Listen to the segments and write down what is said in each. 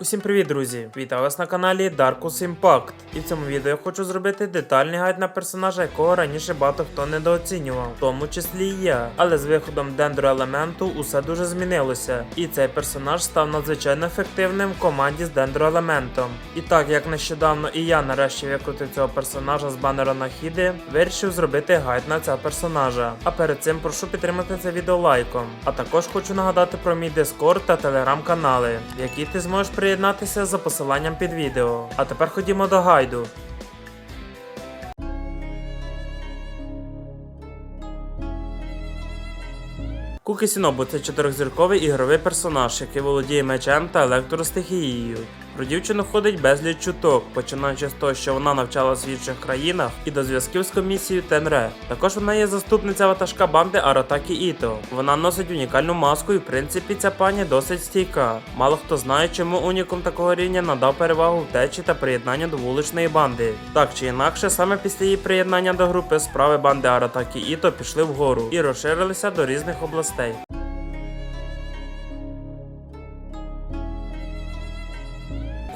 Усім привіт, друзі! Вітаю вас на каналі Darkus Impact. І в цьому відео я хочу зробити детальний гайд на персонажа, якого раніше багато хто недооцінював, в тому числі і я. Але з виходом дендроелементу усе дуже змінилося, і цей персонаж став надзвичайно ефективним в команді з дендроелементом. І так як нещодавно і я нарешті викрутив цього персонажа з банера на хіди, вирішив зробити гайд на цього персонажа. А перед цим прошу підтримати це відео лайком. А також хочу нагадати про мій Discord та телеграм-канали, які ти зможеш приєднатися за посиланням під відео. А тепер ходімо до гайду. Кукі Сінобу це чотирьохзірковий ігровий персонаж, який володіє мечем та електростихією. Про дівчину ходить безліч чуток, починаючи з того, що вона навчалась в інших країнах і до зв'язків з комісією Тенре. Також вона є заступниця ватажка банди Аратакі Іто. Вона носить унікальну маску і в принципі ця пані досить стійка. Мало хто знає, чому унікум такого рівня надав перевагу втечі та приєднання до вуличної банди. Так чи інакше, саме після її приєднання до групи справи банди Аратакі Іто пішли вгору і розширилися до різних областей.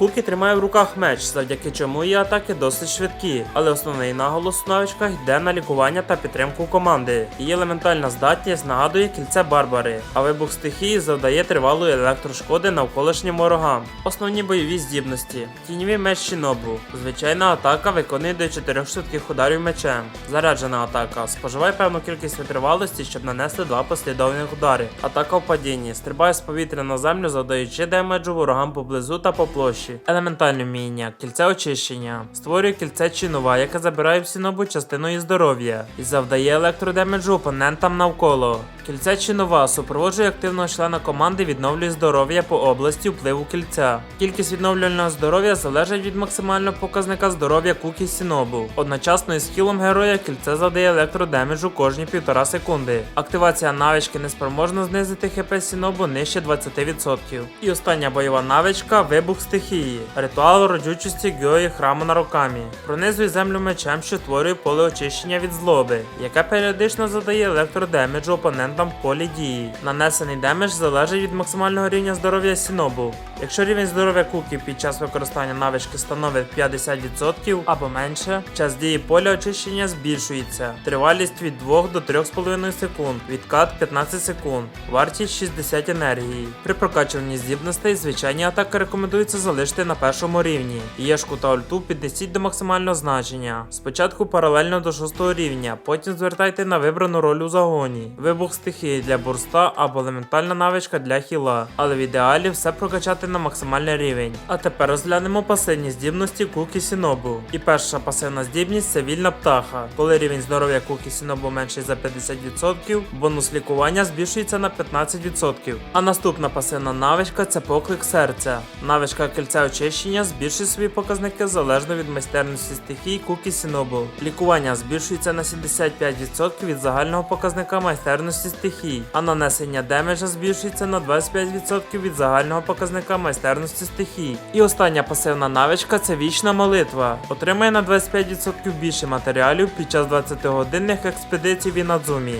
Кукі тримає в руках меч, завдяки чому її атаки досить швидкі, але основний наголос у навичках йде на лікування та підтримку команди. Її елементальна здатність нагадує кільце Барбари, а вибух стихії завдає тривалої електрошкоди навколишнім ворогам. Основні бойові здібності: тіньовий меч Шінобу. Звичайна атака виконує до 4 швидких ударів мечем. Заряджена атака. Споживає певну кількість витривалості, щоб нанести два послідовних удари. Атака в падінні. Стрибає з повітря на землю, завдаючи демеджу ворогам поблизу та по площі. Елементальне вміння, кільце очищення. Створює кільце чинова, яке забирає всі нову частину її здоров'я і завдає електродемеджу опонентам навколо. Кільце чинова супроводжує активного члена команди, відновлює здоров'я по області впливу кільця. Кількість відновлювального здоров'я залежить від максимального показника здоров'я Кукі Сінобу. Одночасно із хілом героя кільце завдає електродемеджу кожні півтора секунди. Активація навички неспроможна знизити хп Сінобу нижче 20%. І остання бойова навичка вибух стихії. Ритуал родючості Гьої храму на рукамі. Пронизує землю мечем, що створює поле очищення від злоби, яке періодично задає електродемеджу опонентам в полі дії. Нанесений демедж залежить від максимального рівня здоров'я Сінобу. Якщо рівень здоров'я Кукі під час використання навички становить 50% або менше, час дії поля очищення збільшується. Тривалість від 2 до 3,5 секунд, відкат 15 секунд, вартість 60 енергії. При прокачуванні здібностей звичайні атаки рекомендується залишити на першому рівні. Єшку та ульту піднесіть до максимального значення. Спочатку паралельно до 6 рівня, потім звертайте на вибрану роль у загоні. Вибух стихії для бурста або елементальна навичка для хіла, але в ідеалі все прокачати на максимальний рівень. А тепер розглянемо пасивні здібності Кукі Сінобу. І перша пасивна здібність це вільна птаха. Коли рівень здоров'я Кукі Сінобу менший за 50%, бонус лікування збільшується на 15%. А наступна пасивна навичка це поклик серця. Навичка кільця очищення збільшує свої показники залежно від майстерності стихій Кукі Сінобу. Лікування збільшується на 75% від загального показника майстерності стихій, а нанесення демеджа збільшується на 25% від загального показника майстерності стихій. І остання пасивна навичка це вічна молитва. Отримає на 25% більше матеріалів під час 20-годинних експедицій в Інадзумі.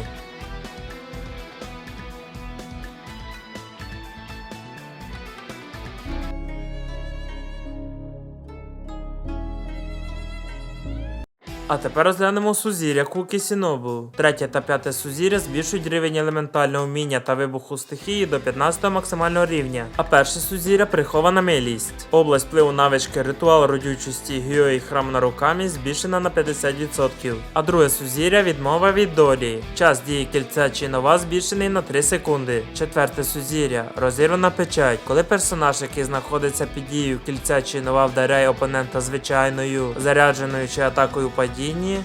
А тепер розглянемо сузір'я Кукі Сінобу. Третє та п'яте сузір'я збільшують рівень елементального вміння та вибуху стихії до 15 максимального рівня. А перше сузір'я прихована милість. Область впливу навички ритуал родючості Гіо і храм на рукамі збільшена на 50%. А друге сузір'я відмова від долі. Час дії кільця чи нова збільшений на 3 секунди. Четверте сузір'я розірвана печать. Коли персонаж, який знаходиться під дією кільця чи нова вдаряє опонента звичайною зарядженою чи атакою падіння,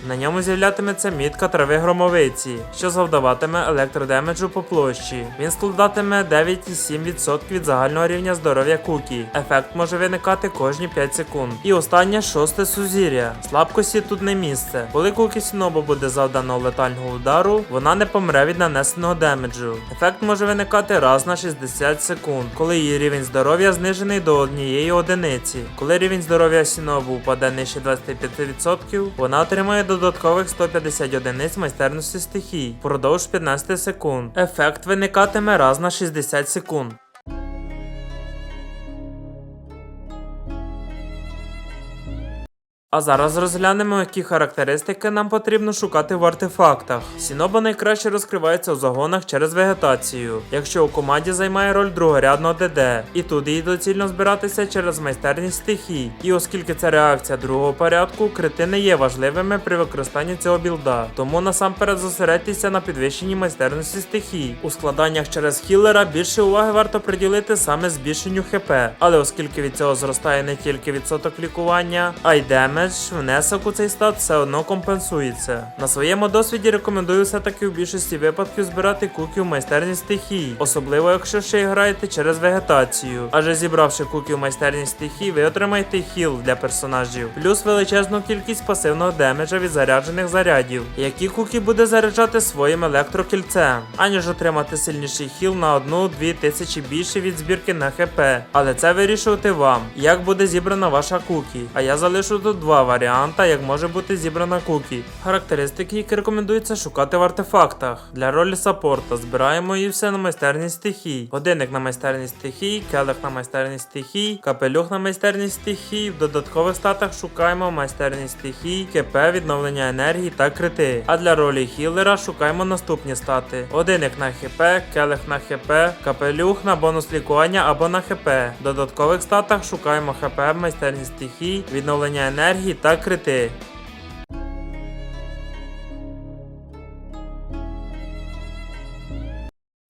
на ньому з'являтиметься мітка трави громовиці, що завдаватиме електродемеджу по площі. Він складатиме 9,7% від загального рівня здоров'я Кукі. Ефект може виникати кожні 5 секунд. І останнє шосте сузір'я. Слабкості тут не місце. Коли Кукі Сінобу буде завдано летального удару, вона не помре від нанесеного демеджу. Ефект може виникати раз на 60 секунд, коли її рівень здоров'я знижений до однієї одиниці. Коли рівень здоров'я Сінобу впаде нижче 25%, вона отримає додаткових 150 одиниць майстерності стихій впродовж 15 секунд. Ефект виникатиме раз на 60 секунд. А зараз розглянемо, які характеристики нам потрібно шукати в артефактах. Сіноба найкраще розкривається у загонах через вегетацію, якщо у команді займає роль другорядного ДД, і тут їй доцільно збиратися через майстерність стихій. І оскільки це реакція другого порядку, крити не є важливими при використанні цього білда, тому насамперед зосередьтеся на підвищенні майстерності стихій. У складаннях через хілера більше уваги варто приділити саме збільшенню ХП, але оскільки від цього зростає не тільки відсоток лікування, а й демедж, внесок у цей стат все одно компенсується. На своєму досвіді рекомендую все-таки в більшості випадків збирати куки в майстерність стихій, особливо якщо ще й граєте через вегетацію. Адже зібравши куки в майстерність стихій, ви отримаєте хіл для персонажів, плюс величезну кількість пасивного демеджа від заряджених зарядів, які куки буде заряджати своїм електрокільцем, аніж отримати сильніший хіл на одну-дві тисячі більше від збірки на ХП. Але це вирішувати вам, як буде зібрана ваша кукі. А я залишу тут два варіанта, як може бути зібрана кукі. Характеристики, які рекомендується шукати в артефактах. Для ролі саппорта збираємо її все на майстерність стихій. Годинник на майстерність стихій, келих на майстерність стихій, капелюх на майстерність стихій. В додаткових статах шукаємо майстерність стихій, КП, відновлення енергії та крити. А для ролі хілера шукаємо наступні стати: годинник на ХП, келих на ХП, капелюх на бонус лікування або на ХП. В додаткових статах шукаємо ХП, майстерність стихій, відновлення енергії та крити.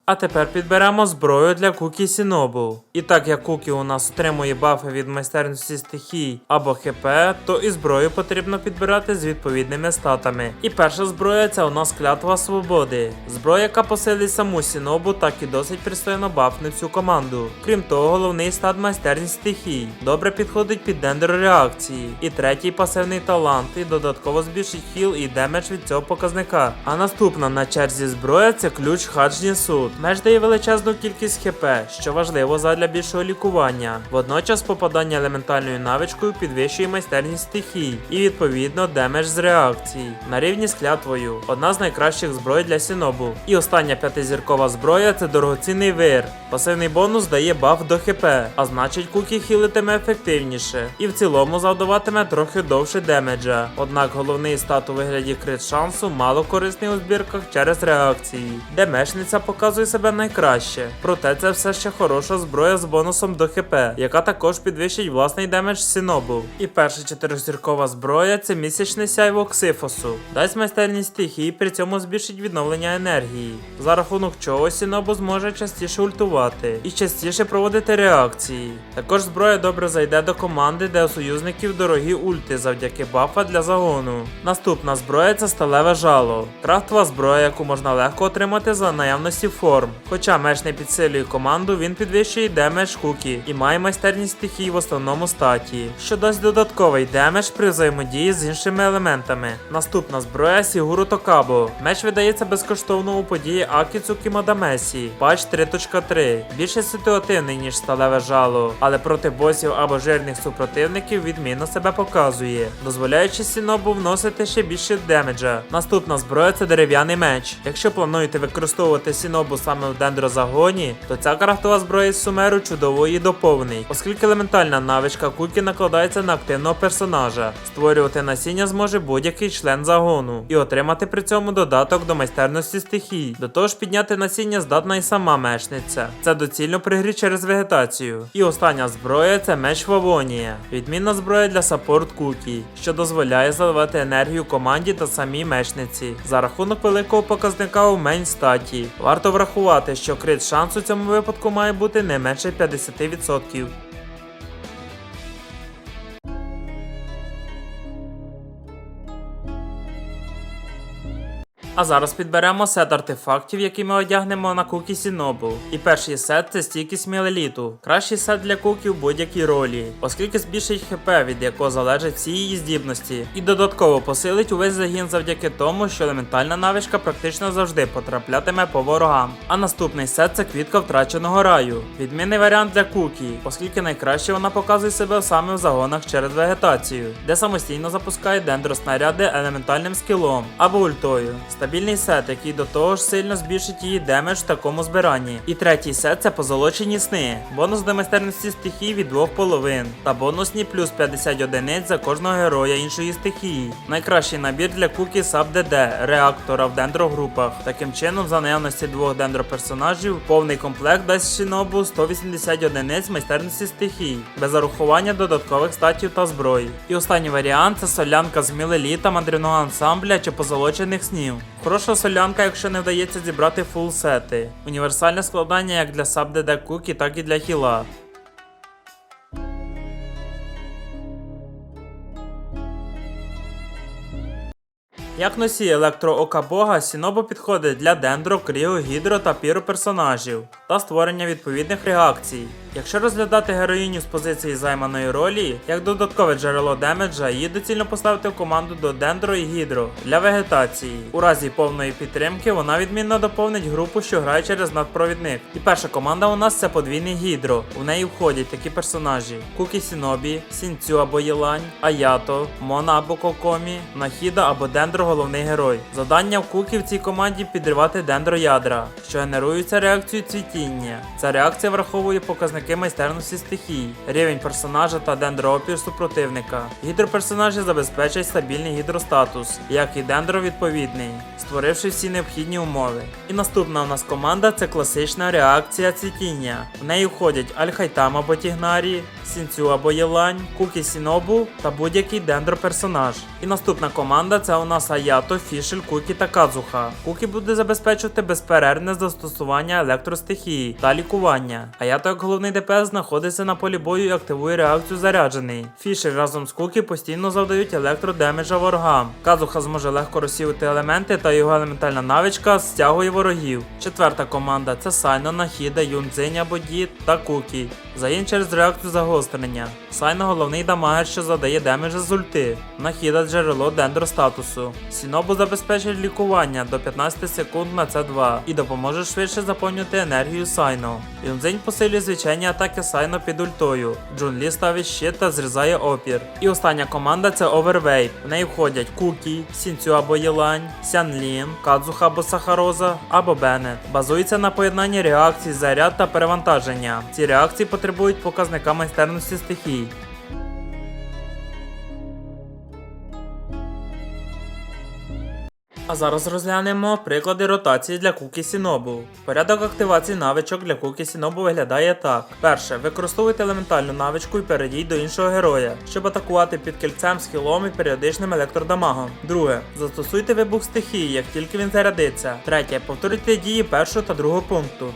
А тепер підберемо зброю для Кукі Сінобу. І так як Кукі у нас отримує бафи від майстерності стихій або ХП, то і зброю потрібно підбирати з відповідними статами. І перша зброя це у нас клятва свободи. Зброя, яка посилить саму Сінобу, так і досить пристойно бафне всю команду. Крім того, головний стат майстерність стихій. Добре підходить під дендрореакції. І третій пасивний талант, і додатково збільшить хіл і демедж від цього показника. А наступна на черзі зброя це ключ Хаджні Суд. Меч дає величезну кількість хп, що важливо задля більшого лікування. Водночас попадання елементальною навичкою підвищує майстерність стихій і відповідно демедж з реакції. На рівні з клятвою. Одна з найкращих зброй для Сінобу. І остання п'ятизіркова зброя це дорогоцінний вир. Пасивний бонус дає баф до хп, а значить кукі хілитиме ефективніше. І в цілому завдаватиме трохи довше демеджа. Однак головний стат у вигляді крит шансу мало корисний у збірках через реакції, де мечниця показує себе найкраще. Проте це все ще хороша зброя з бонусом до хп, яка також підвищить власний демедж Сінобу. І перша чотиризіркова зброя це місячне сяйво Ксифосу. Дасть майстерність стихії, при цьому збільшить відновлення енергії, за рахунок чого Сінобу зможе частіше ультувати і частіше проводити реакції. Також зброя добре зайде до команди, де у союзників дорогі ульти завдяки бафа для загону. Наступна зброя це сталеве жало. Крафтова зброя, яку можна легко отримати за наявності форм. Хоча меч не підсилює команду, він підвищує демедж кукі і має майстерність стихій в основному статі, що дасть додатковий демедж при взаємодії з іншими елементами. Наступна зброя Сігуру Токабо. Меч видається безкоштовно у події Акіцукі Мадамесі, патч 3.3. Більше ситуативний, ніж сталеве жало, але проти босів або жирних супротивників відмінно себе показує, дозволяючи Сінобу вносити ще більше демеджа. Наступна зброя це дерев'яний меч. Якщо плануєте використовувати Сінобу саме в дендрозагоні, то ця крафтова зброя з сумеру чудово її доповнить, оскільки елементальна навичка кульки накладається на активного персонажа. Створювати насіння зможе будь-який член загону і отримати при цьому додаток до майстерності стихій. До того ж, підняти насіння здатна і сама мечниця. Це доцільно при грі через вегетацію. І остання зброя це меч Вавонія. Відмінна зброя для саппорт кукі, що дозволяє заливати енергію команді та самій мечниці за рахунок великого показника у мейн статі. Варто врахувати, що крит шанс у цьому випадку має бути не менше 50%. А зараз підберемо сет артефактів, які ми одягнемо на кукі Сінобу. І перший сет це стійкість мілеліту. Кращий сет для кукі в будь-якій ролі, оскільки збільшить хп, від якого залежать всі її здібності, і додатково посилить увесь загін завдяки тому, що елементальна навичка практично завжди потраплятиме по ворогам. А наступний сет це квітка втраченого раю. Відмінний варіант для кукі, оскільки найкраще вона показує себе саме в загонах через вегетацію, де самостійно запускає дендроснаряди елементальним скілом або ультою. Стабільний сет, який до того ж сильно збільшить її демедж в такому збиранні. І третій сет це позолочені сни. Бонус до майстерності стихій від двох половин. Та бонусні плюс 50 одиниць за кожного героя іншої стихії. Найкращий набір для кукі Саб ДД, реактора в дендрогрупах. Таким чином, за наявності двох дендроперсонажів, повний комплект дасть Шинобу 180 одиниць майстерності стихій, без зарахування додаткових статів та зброї. І останній варіант це солянка з мілеліта, мандрівного ансамбля чи позолочених снів. Хороша солянка, якщо не вдається зібрати фул сети. Універсальне складання як для Саб ДД так і для хіла. Як носій електроока Бога, Сінобо підходить для дендро, кріо, гідро та піро персонажів та створення відповідних реакцій. Якщо розглядати героїню з позиції займаної ролі, як додаткове джерело демеджа, її доцільно поставити в команду до дендро і гідро для вегетації. У разі повної підтримки вона відмінно доповнить групу, що грає через надпровідник. І перша команда у нас це подвійний гідро. У неї входять такі персонажі: Кукі Сінобі, Сінцю або Єлань, Аято, Мона або Кокомі, Нахіда або Дендро головний герой. Завдання в Кукі в цій команді підривати дендроядра, що генеруються реакцією цвітіння. Ця реакція враховує показники майстерності стихій, рівень персонажа та дендроопір супротивника. Гідроперсонажі забезпечать стабільний гідростатус, як і дендро відповідний, створивши всі необхідні умови. І наступна у нас команда це класична реакція цвітіння. В неї входять Альхайтам або Тігнарі, Сінцю або Єлань, Кукі Сінобу та будь-який дендроперсонаж. І наступна команда це у нас Аято, Фішель, Кукі та Казуха. Кукі буде забезпечувати безперервне застосування електростихії та лікування. Аято, як головний ДПС, знаходиться на полі бою і активує реакцію заряджений. Фішель разом з Кукі постійно завдають електродемеджа ворогам. Казуха зможе легко розсіювати елементи та його елементальна навичка стягує ворогів. Четверта команда це Сайно, Нахіда, Юнцзинь або Дід та Кукі. Загін через реакцію загострення. Сайно головний дамагер, що задає демеджа з ульти. Нахіда джерело дендростатусу. Сінобу забезпечить лікування до 15 секунд на С2 і допоможе швидше заповнювати енергію Сайно. Юнзинь посилює звичайні атаки Сайно під ультою. Джунлі ставить щит та зрізає опір. І остання команда це Overwave. В неї входять Кукі, Сінцю або Єлань, Сянлін, Кадзуха або Сахароза або Беннет. Базується на поєднанні реакцій заряд та перевантаження. Ці реакції потребують показника майстерності стихій. А зараз розглянемо приклади ротації для куки Сінобу. Порядок активації навичок для куки Сінобу виглядає так: перше, використовуйте елементальну навичку і перейдіть до іншого героя, щоб атакувати під кільцем, схилом і періодичним електродамагом. Друге, застосуйте вибух стихії, як тільки він зарядиться. Третє, повторюйте дії першого та другого пункту.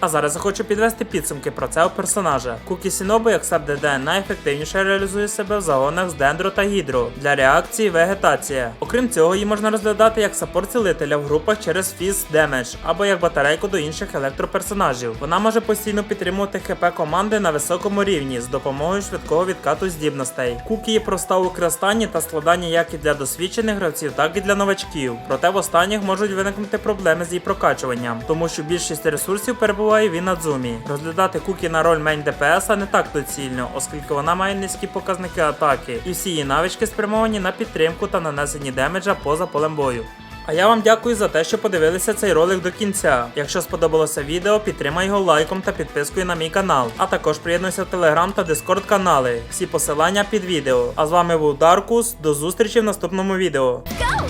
А зараз я хочу підвести підсумки про цього персонажа. Кукі Сінобу, як саб ДД, найефективніше реалізує себе в загонах з дендро та гідро для реакції вегетація. Окрім цього, її можна розглядати як саппорт цілителя в групах через фіз демедж або як батарейку до інших електроперсонажів. Вона може постійно підтримувати ХП команди на високому рівні з допомогою швидкого відкату здібностей. Кукі є проста у використанні та складанні як і для досвідчених гравців, так і для новачків. Проте в останніх можуть виникнути проблеми з її прокачуванням, тому що більшість ресурсів перебуває в Інадзумі. Розглядати Кукі на роль мейн ДПС не так доцільно, оскільки вона має низькі показники атаки, і всі її навички спрямовані на підтримку та нанесені демеджа поза полем бою. А я вам дякую за те, що подивилися цей ролик до кінця. Якщо сподобалося відео, підтримай його лайком та підпискою на мій канал. А також приєднуйся в телеграм та дискорд канали. Всі посилання під відео. А з вами був Даркус. До зустрічі в наступному відео. Go!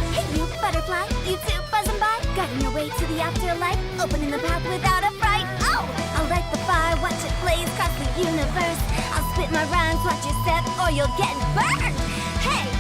Hey, you blaze across the universe. I'll spit my rhymes, watch your step, or you'll get burned. Hey!